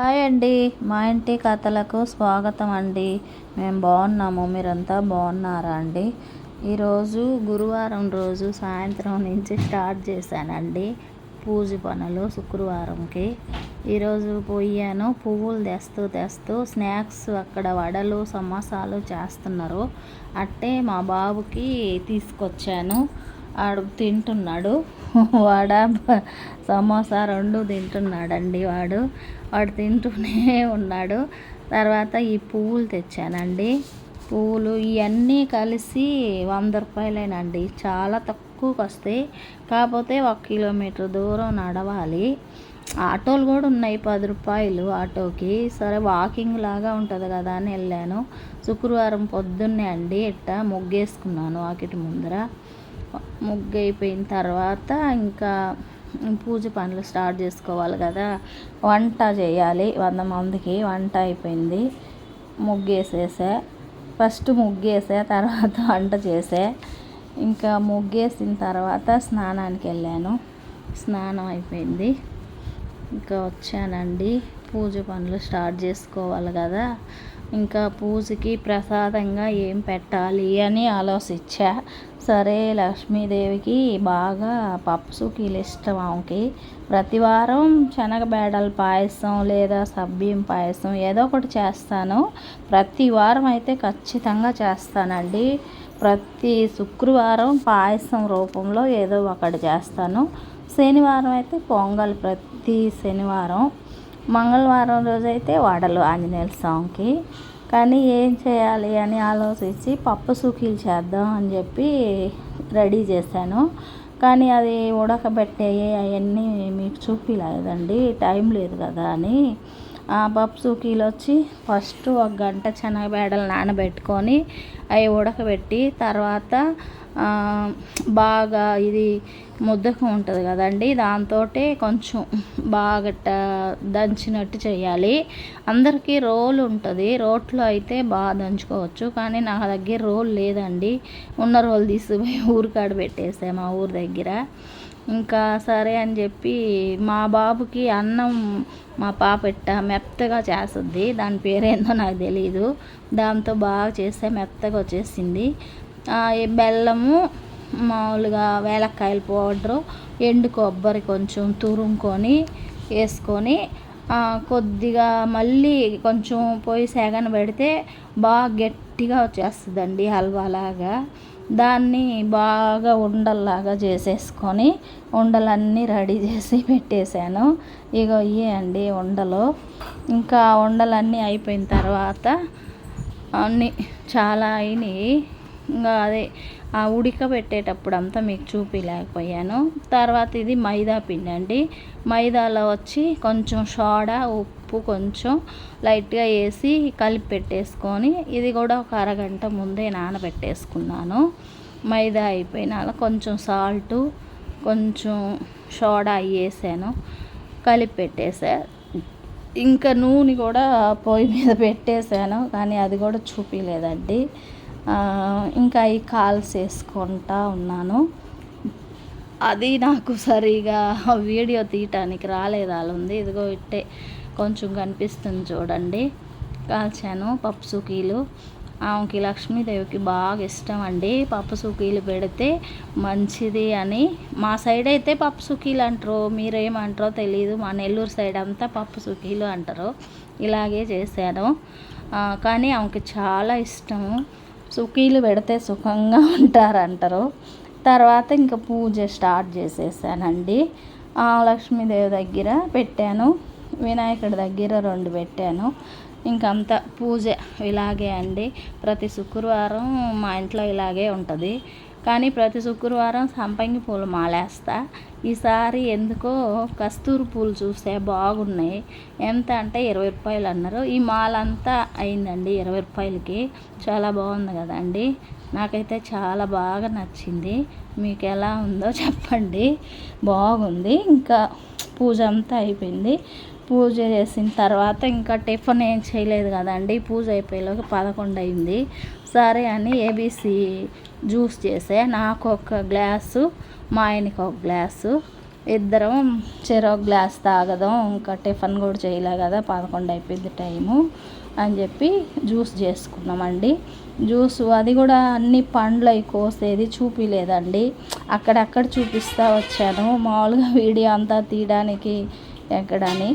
Hi అండి. మా ఇంటి కథలకు స్వాగతం అండి మేము బాగున్నాము మీరంతా బాగున్నారా అండి? ఈరోజు గురువారం రోజు సాయంత్రం నుంచి స్టార్ట్ చేశానండి పూజ పనులు శుక్రవారంకి. ఈరోజు పోయాను. పువ్వులు తెస్తూ తెస్తూ స్నాక్స్ అక్కడ వడలు సమోసాలు చేస్తున్నారు. అట్టే మా బాబుకి తీసుకొచ్చాను. ఆడు తింటున్నాడు. వాడ సమోసా రెండు తింటున్నాడండి వాడు. వాడు తింటూనే ఉన్నాడు. తర్వాత ఈ పువ్వులు తెచ్చానండి. పువ్వులు ఇవన్నీ కలిసి వంద రూపాయలేనండి. చాలా తక్కువకి వస్తాయి. కాకపోతే ఒక కిలోమీటర్ దూరం నడవాలి. ఆటోలు కూడా ఉన్నాయి పది రూపాయలు ఆటోకి. సరే వాకింగ్ లాగా ఉంటుంది కదా అని వెళ్ళాను. శుక్రవారం పొద్దున్నే అండి ఇట్ట ముగ్గేసుకున్నాను వాకిటి ముందర. ముగ్గు అయిపోయిన తర్వాత ఇంకా పూజ పనులు స్టార్ట్ చేసుకోవాలి కదా. వంట చేయాలి. వంద మందికి వంట అయిపోయింది. ముగ్గేసేసా. ఫస్ట్ ముగ్గేసా తర్వాత వంట చేసా. ఇంకా ముగ్గేసిన తర్వాత స్నానానికి వెళ్ళాను. స్నానం అయిపోయింది. ఇంకా వచ్చానండి. పూజ పనులు స్టార్ట్ చేసుకోవాలి కదా. ఇంకా పూజకి ప్రసాదంగా ఏం పెట్టాలి అని ఆలోచించా. సరే లక్ష్మీదేవికి బాగా పప్పు సుఖీలు ఇష్టం ఆమెకి. ప్రతి వారం శనగబేడల పాయసం లేదా సబ్బియం పాయసం ఏదో ఒకటి చేస్తాను. ప్రతి వారం అయితే ఖచ్చితంగా చేస్తానండి. ప్రతి శుక్రవారం పాయసం రూపంలో ఏదో ఒకటి చేస్తాను. శనివారం అయితే పొంగల్ ప్రతి శనివారం. మంగళవారం రోజైతే వాడలు ఆంజనేయుల స్వామికి కానీ ఏం చేయాలి అని ఆలోచించి పప్పు సుఖీలు చేద్దాం అని చెప్పి రెడీ చేశాను. కానీ అది ఉడకబెట్టే అవన్నీ మీకు చూపిలేదండి. టైం లేదు కదా అని ఆ పప్పు వచ్చి ఫస్ట్ ఒక గంట శనగబేడలు నానబెట్టుకొని అవి ఉడకబెట్టి తర్వాత బాగా ఇది ముద్దకం ఉంటుంది కదండి దాంతో కొంచెం బాగా దంచినట్టు చేయాలి. అందరికీ రోల్ ఉంటుంది రోట్లో అయితే బాగా దంచుకోవచ్చు కానీ నా దగ్గర రోల్ లేదండి. ఉన్న రోల్ తీసుకుపోయి ఊరికాడ పెట్టేసా మా ఊరి దగ్గర. ఇంకా సరే అని చెప్పి మా బాబుకి అన్నం మా పాప ఇట్ట మెత్తగా చేస్తుంది. దాని పేరేందో నాకు తెలియదు దాంతో బాగా చేస్తే మెత్తగా వచ్చేసింది. బెల్లము మామూలుగా వేలక్కాయల పౌడరు ఎండు కొబ్బరి కొంచెం తురుముకొని వేసుకొని కొద్దిగా మళ్ళీ కొంచెం పొయ్యి సేగన పెడితే బాగా గట్టిగా వచ్చేస్తుందండి హల్వాలాగా. దాన్ని బాగా ఉండల్లాగా చేసేసుకొని ఉండలన్నీ రెడీ చేసి పెట్టేశాను. ఇగో ఇవే అండి ఉండలు. ఇంకా ఉండలన్నీ అయిపోయిన తర్వాత అన్నీ చాలా అయినాయి. ఇంకా అదే ఉడకబెట్టేటప్పుడు అంతా మీకు చూపించలేకపోయాను తర్వాత ఇది మైదా పిండి అండి. మైదాలో వచ్చి కొంచెం సోడా ఉప్పు కొంచెం లైట్గా వేసి కలిపి పెట్టేసుకొని ఇది కూడా ఒక అరగంట ముందే నానబెట్టేసుకున్నాను. మైదా అయిపోయినాక కొంచెం సాల్టు కొంచెం సోడా వేసాను. కలిపి పెట్టేసా. ఇంకా నూనె కూడా పొయ్యి మీద పెట్టేశాను కానీ అది కూడా చూపించలేదండి ఇంకా ఈ కాల్స్ వేసుకుంటా ఉన్నాను. అది నాకు సరిగా వీడియో తీయటానికి రాలేదు అలా ఉంది. ఇదిగో ఇట్టే కొంచెం కనిపిస్తుంది చూడండి. కాల్చాను పప్పు సుఖీలు ఆమెకి లక్ష్మీదేవికి బాగా ఇష్టం అండి. పప్పు సుఖీలు పెడితే మంచిది అని. మా సైడ్ అయితే పప్పు సుఖీలు అంటారు. మీరేమంటారో తెలియదు మా నెల్లూరు సైడ్ అంతా పప్పు సుఖీలు అంటారు. ఇలాగే చేశాను. కానీ ఆమెకి చాలా ఇష్టము. సుఖీలు పెడితే సుఖంగా ఉంటారంటారు. తర్వాత ఇంకా పూజ స్టార్ట్ చేసేసానండి. లక్ష్మీదేవి దగ్గర పెట్టాను. వినాయకుడి దగ్గర రెండు పెట్టాను. ఇంకంతా పూజ ఇలాగే అండి. ప్రతి శుక్రవారం మా ఇంట్లో ఇలాగే ఉంటుంది. కానీ ప్రతి శుక్రవారం సంపంగి పూలు మాలేస్తా. ఈసారి ఎందుకో కస్తూరి పూలు చూస్తే బాగున్నాయి. ఎంత అంటే ఇరవై రూపాయలు అన్నారు. ఈ మాల అంతా అయిందండి ఇరవై రూపాయలకి. చాలా బాగుంది కదండి. నాకైతే చాలా బాగా నచ్చింది. మీకు ఎలా ఉందో చెప్పండి. బాగుంది. ఇంకా పూజ అంతా అయిపోయింది. పూజ చేసిన తర్వాత ఇంకా టిఫిన్ ఏం చేయలేదు కదండి. పూజ అయిపోయేలోకి పదకొండు అయింది. సరే అని ఏబీసీ జ్యూస్ చేసే నాకు ఒక గ్లాసు మా ఆయనకి ఒక గ్లాసు ఇద్దరం చెరో గ్లాస్ తాగదాం ఇంకా టిఫిన్ కూడా చేయలే కదా పదకొండు అయిపోయింది టైము అని చెప్పి జ్యూస్ చేసుకున్నామండి. జ్యూస్ అది కూడా అన్ని పండ్లు అవి కోసేది చూపించలేదండి అక్కడక్కడ చూపిస్తూ వచ్చాను. మామూలుగా వీడియో అంతా తీయడానికి ఎక్కడని